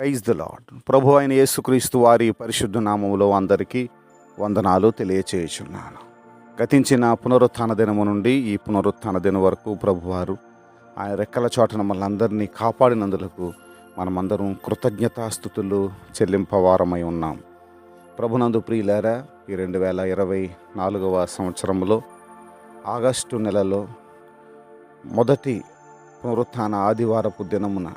Praise the lord ప్రభు అయిన యేసుక్రీస్తు వారి పరిశుద్ధ నామములో అందరికీ వందనాలు తెలియచేయుచున్నాను. గతించిన పునరుత్థాన దినము నుండి ఈ పునరుత్థాన దినం వరకు ప్రభువారు ఆయన రెక్కల చోటన అందరినీ కాపాడినందులకు మనమందరం కృతజ్ఞతాస్థుతులు చెల్లింపవారమై ఉన్నాం. ప్రభునందు ప్రియులారా ఈ రెండు వేల ఇరవై నాలుగవ సంవత్సరంలో ఆగస్టు నెలలో మొదటి పునరుత్థాన ఆదివారపు దినమున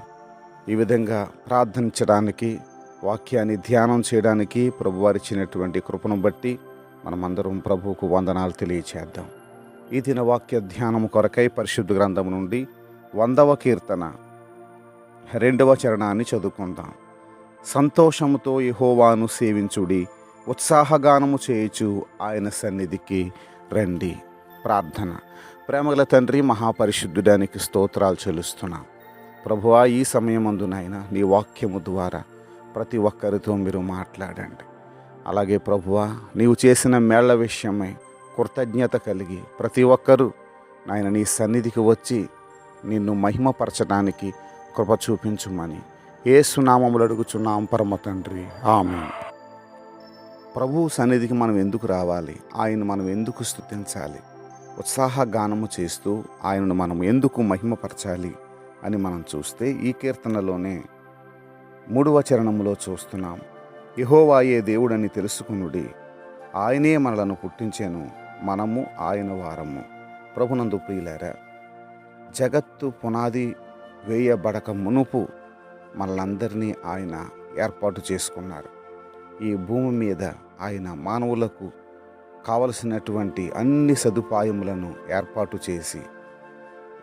ఈ విధంగా ప్రార్థించడానికి వాక్యాన్ని ధ్యానం చేయడానికి ప్రభువారు ఇచ్చినటువంటి కృపను బట్టి మనమందరం ప్రభువుకు వందనాలు తెలియచేద్దాం. ఈ దిన వాక్య ధ్యానం కొరకై పరిశుద్ధ గ్రంథం నుండి వందవ కీర్తన రెండవ చరణాన్ని చదువుకుందాం. సంతోషముతో యహోవాను సేవించుడి ఉత్సాహగానము చేయుచు ఆయన సన్నిధికి రండి. ప్రార్థన. ప్రేమగల తండ్రి మహాపరిశుద్ధుడానికి స్తోత్రాలు చెల్లిస్తున్నాం. ప్రభువా ఈ సమయమందునైనా నీ వాక్యము ద్వారా ప్రతి ఒక్కరితో మీరు మాట్లాడండి. అలాగే ప్రభువా నీవు చేసిన మేళ్ళ విషయమై కృతజ్ఞత కలిగి ప్రతి ఒక్కరూ నాయన నీ సన్నిధికి వచ్చి నిన్ను మహిమపరచడానికి కృప చూపించుమని ఏ సునామములు అడుగుచున్నాం పరమ తండ్రి. ఆమె ప్రభు సన్నిధికి మనం ఎందుకు రావాలి? ఆయన మనం ఎందుకు స్థుతించాలి ఉత్సాహ గానము చేస్తూ ఆయనను మనం ఎందుకు మహిమపరచాలి? అని మనం చూస్తే ఈ కీర్తనలోనే మూడవ చరణంలో చూస్తున్నాం యహోవాయే దేవుడని తెలుసుకునుడి ఆయనే మనలను పుట్టించాను మనము ఆయన వారము. ప్రభునందు ప్రియులారా జగత్తు పునాది వేయబడక మునుపు మనలందరినీ ఆయన ఏర్పాటు చేసుకున్నారు. ఈ భూమి మీద ఆయన మానవులకు కావలసినటువంటి అన్ని సదుపాయములను ఏర్పాటు చేసి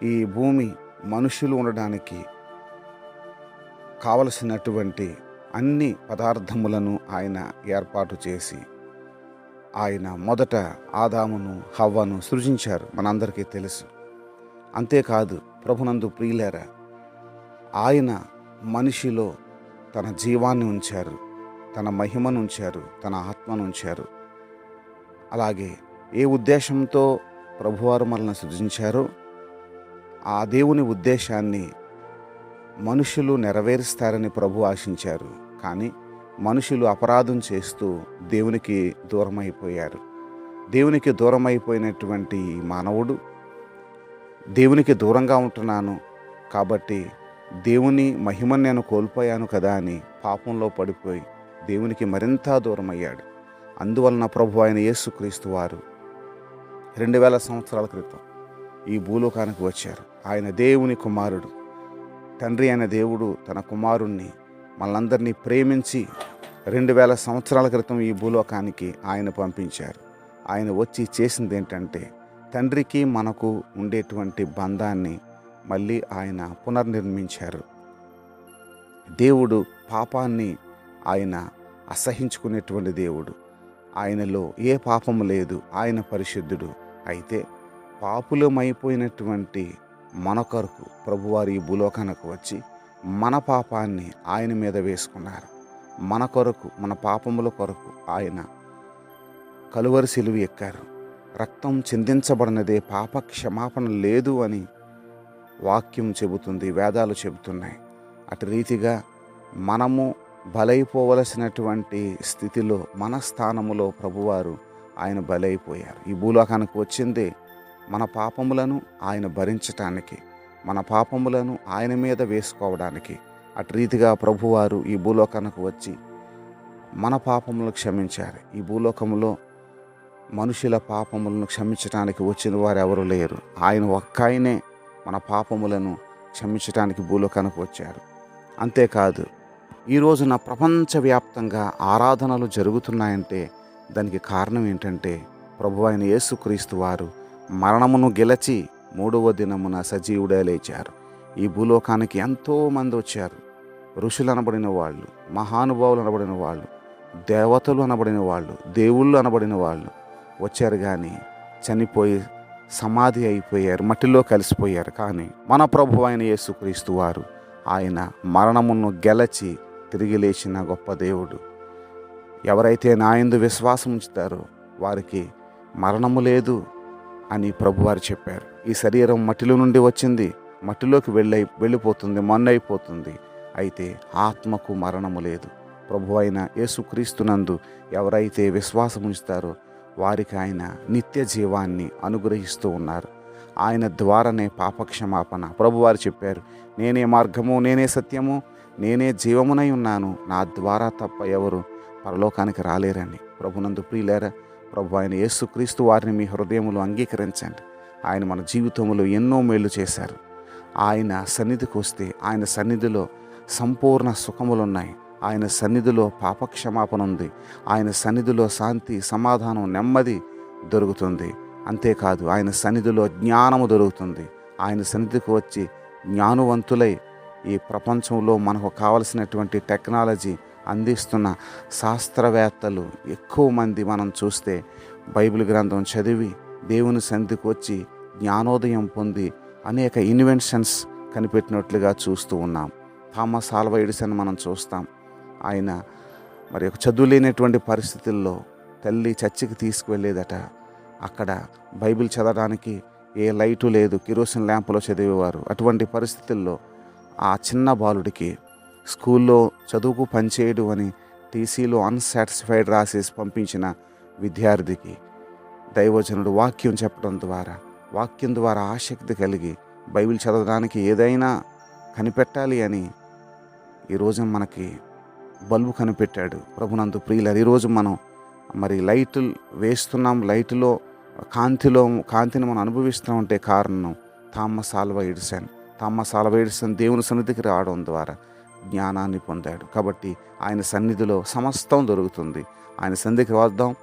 ఈ భూమి మనుషులు ఉండడానికి కావలసినటువంటి అన్ని పదార్థములను ఆయన ఏర్పాటు చేసి ఆయన మొదట ఆదామును హవ్వను సృజించారు. మనందరికీ తెలుసు. అంతేకాదు ప్రభునందు ప్రియులేరా ఆయన మనిషిలో తన జీవాన్ని ఉంచారు తన మహిమను ఉంచారు తన ఆత్మను ఉంచారు. అలాగే ఏ ఉద్దేశంతో ప్రభువారు మనల్ని సృజించారో ఆ దేవుని ఉద్దేశాన్ని మనుషులు నెరవేరుస్తారని ప్రభు ఆశించారు. కానీ మనుషులు అపరాధం చేస్తూ దేవునికి దూరమైపోయారు. దేవునికి దూరమైపోయినటువంటి ఈ మానవుడు దేవునికి దూరంగా ఉంటున్నాను కాబట్టి దేవుని మహిమను నేను కోల్పోయాను కదా అని పాపంలో పడిపోయి దేవునికి మరింత దూరమయ్యాడు. అందువలన ప్రభు ఆయన యేసుక్రీస్తు వారు రెండు వేల సంవత్సరాల క్రితం ఈ భూలోకానికి వచ్చారు. ఆయన దేవుని కుమారుడు. తండ్రి అయిన దేవుడు తన కుమారుణ్ణి మనందరినీ ప్రేమించి రెండు వేల సంవత్సరాల క్రితం ఈ భూలోకానికి ఆయన పంపించారు. ఆయన వచ్చి చేసింది ఏంటంటే తండ్రికి మనకు ఉండేటువంటి బంధాన్ని మళ్ళీ ఆయన పునర్నిర్మించారు. దేవుడు పాపాన్ని ఆయన అసహించుకునేటువంటి దేవుడు. ఆయనలో ఏ పాపము లేదు. ఆయన పరిశుద్ధుడు అయితే పాపులమైపోయినటువంటి మన కొరకు ప్రభువారి ఈ భూలోకానికి వచ్చి మన పాపాన్ని ఆయన మీద వేసుకున్నారు. మన కొరకు మన పాపముల కొరకు ఆయన కలువరి సిలువ ఎక్కారు. రక్తం చిందించబడినదే పాప క్షమాపణ లేదు అని వాక్యం చెబుతుంది వేదాలు చెబుతున్నాయి. అటు రీతిగా మనము బలైపోవలసినటువంటి స్థితిలో మన స్థానములో ప్రభువారు ఆయన బలైపోయారు. ఈ భూలోకానికి వచ్చిందే మన పాపములను ఆయన భరించటానికి మన పాపములను ఆయన మీద వేసుకోవడానికి అటు రీతిగా ప్రభువారు ఈ భూలోకానికి వచ్చి మన పాపములను క్షమించారు ఈ భూలోకములో మనుషుల పాపములను క్షమించడానికి వచ్చిన వారు ఎవరు లేరు. ఆయన ఒక్క ఆయనే మన పాపములను క్షమించడానికి భూలోకానికి వచ్చారు. అంతేకాదు ఈ రోజున ప్రపంచవ్యాప్తంగా ఆరాధనలు జరుగుతున్నాయంటే దానికి కారణం ఏంటంటే ప్రభు అయిన యేసుక్రీస్తు వారు మరణమును గెలచి మూడవ దినమున సజీవుడే లేచారు. ఈ భూలోకానికి ఎంతోమంది వచ్చారు. ఋషులు అనబడిన వాళ్ళు మహానుభావులు అనబడిన వాళ్ళు దేవతలు అనబడిన వాళ్ళు దేవుళ్ళు అనబడిన వాళ్ళు వచ్చారు కానీ చనిపోయి సమాధి అయిపోయారు మట్టిలో కలిసిపోయారు. కానీ మన ప్రభు అయిన యేసుక్రీస్తు వారు ఆయన మరణమును గెలచి తిరిగి లేచిన గొప్ప దేవుడు. ఎవరైతే నాయందు విశ్వాసం ఉంచుతారో వారికి మరణము లేదు అని ప్రభువారు చెప్పారు. ఈ శరీరం మట్టిలో నుండి వచ్చింది. మట్టిలోకి వెళ్ళై వెళ్ళిపోతుంది మన్ను అయిపోతుంది అయితే ఆత్మకు మరణము లేదు. ప్రభు అయిన యేసుక్రీస్తునందు ఎవరైతే విశ్వాసం ఉంచుతారో వారికి ఆయన నిత్య జీవాన్ని అనుగ్రహిస్తూ ఉన్నారు. ఆయన ద్వారానే పాపక్షమాపణ ప్రభువారు చెప్పారు. నేనే మార్గము నేనే సత్యము నేనే జీవమునై ఉన్నాను. నా ద్వారా తప్ప ఎవరు పరలోకానికి రాలేరని. ప్రభునందు ప్రియులేరా ప్రభు ఆయన యేసుక్రీస్తు వారిని మీ హృదయంలో అంగీకరించండి. ఆయన మన జీవితంలో ఎన్నో మేళ్ళు చేశారు. ఆయన సన్నిధికి వస్తే ఆయన సన్నిధిలో సంపూర్ణ సుఖములు ఉన్నాయి ఆయన సన్నిధిలో పాపక్షమాపణ ఉంది. ఆయన సన్నిధిలో శాంతి సమాధానం నెమ్మది దొరుకుతుంది. అంతేకాదు ఆయన సన్నిధిలో జ్ఞానము దొరుకుతుంది. ఆయన సన్నిధికి వచ్చి జ్ఞానవంతులై ఈ ప్రపంచంలో మనకు కావలసినటువంటి టెక్నాలజీ అందిస్తున్న శాస్త్రవేత్తలు ఎక్కువ మంది మనం చూస్తే బైబిల్ గ్రంథం చదివి దేవుని సంధికి వచ్చి జ్ఞానోదయం పొంది అనేక ఇన్వెన్షన్స్ కనిపెట్టినట్లుగా చూస్తూ ఉన్నాం. థామస్ ఆల్వా ఎడిసన్ మనం చూస్తాం. ఆయన మరి ఒక చదువు లేనటువంటి పరిస్థితుల్లో తల్లి చర్చికి తీసుకువెళ్ళేదట. అక్కడ బైబిల్ చదవడానికి ఏ లైటు లేదు కిరోసిన్ ల్యాంపులో చదివేవారు. అటువంటి పరిస్థితుల్లో ఆ చిన్న బాలుడికి స్కూల్లో చదువుకు పనిచేయడు అని టీసీలో అన్సాటిస్ఫైడ్ రాసేసి పంపించిన విద్యార్థికి దైవజనుడు వాక్యం చెప్పడం ద్వారా వాక్యం ద్వారా ఆసక్తి కలిగి బైబిల్ చదవడానికి ఏదైనా కనిపెట్టాలి అని ఈరోజు మనకి బల్బు కనిపెట్టాడు ప్రభునందు ప్రియులరు. ఈరోజు మనం మరి లైట్లు వేస్తున్నాం లైట్లో కాంతిలో కాంతిని మనం అనుభవిస్తూ ఉంటే కారణం Thomas Alva Edison. Thomas Alva Edison దేవుని సన్నిధికి రావడం ద్వారా జ్ఞానాన్ని పొందాడు. కాబట్టి ఆయన సన్నిధిలో సమస్తం దొరుకుతుంది. ఆయన సన్నిధికి వద్దాం.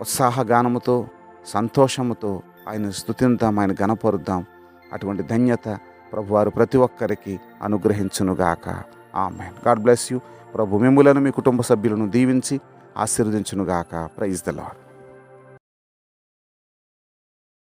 ఉత్సాహగానముతో సంతోషముతో ఆయన స్థుతిద్దాం ఆయన గణపరుద్దాం అటువంటి ధన్యత ప్రభువారు ప్రతి ఒక్కరికి అనుగ్రహించునుగాక. ఆమె గాడ్ బ్లెస్ యూ ప్రభు మిమ్ములను మీ కుటుంబ సభ్యులను దీవించి ఆశీర్వదించునుగాక. Praise the lord